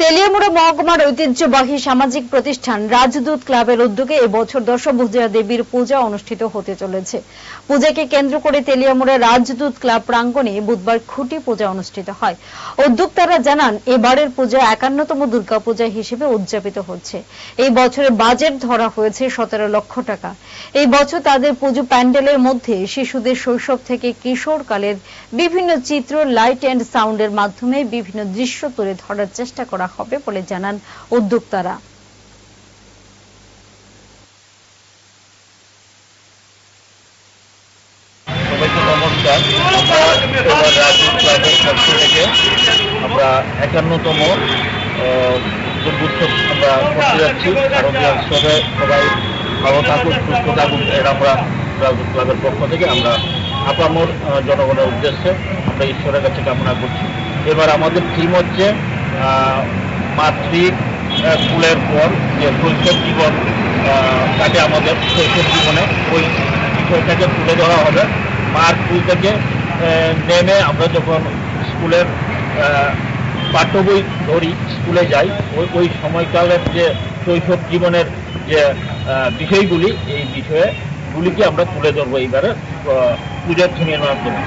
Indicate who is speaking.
Speaker 1: তেলিয়ামুড়া মহকুমার ঐতিহ্যবাহী সামাজিক প্রতিষ্ঠান রাজদূত ক্লাবের উদ্যোগে এবছর দশভুজা দেবীর পূজা অনুষ্ঠিত হতে চলেছে। পূজাকে কেন্দ্র করে তেলিয়ামুড়া রাজদূত ক্লাব প্রাঙ্গণে বুধবার খুঁটি পূজা অনুষ্ঠিত হয়। উদ্যোক্তারা জানান, এবারের পূজা একান্নতম দুর্গাপূজা হিসেবে উদযাপিত হচ্ছে। এই বছরের বাজেট ধরা হয়েছে সতেরো লক্ষ টাকা। এই বছর তাদের পুজো প্যান্ডেলের মধ্যে শিশুদের শৈশব থেকে কিশোরকালের বিভিন্ন চিত্র, লাইট অ্যান্ড সাউন্ডের মাধ্যমে বিভিন্ন দৃশ্য তুলে ধরার চেষ্টা করা হবে বলে জানান উদ্যোক্তারা।
Speaker 2: আমরা একান্নতম দুর্গোৎসব আমরা করতে যাচ্ছি। কারণ উৎসবে সবাই ভালো থাকুক, সুস্থ থাকুক এটা আমরা রাজীব ক্লাবের পক্ষ থেকে আমরা আপামর জনগণের উদ্দেশ্যে আমরা ঈশ্বরের কাছে কামনা করছি। এবার আমাদের থিম হচ্ছে আহ, মাতৃ আহ, কুলের পর যে শৈশব জীবন তাকে আমাদের শৈশব জীবনে ওই বিষয়টাকে তুলে ধরা হবে। মার স্কুল থেকে নেমে আমরা যখন স্কুলের পাঠ্য বই ধরি স্কুলে যাই ওই ওই সময়কালের যে শৈশব জীবনের যে বিষয়গুলি এই বিষয়ে গুলিকে আমরা তুলে ধরবো এইবারে পূজার থিমের মাধ্যমে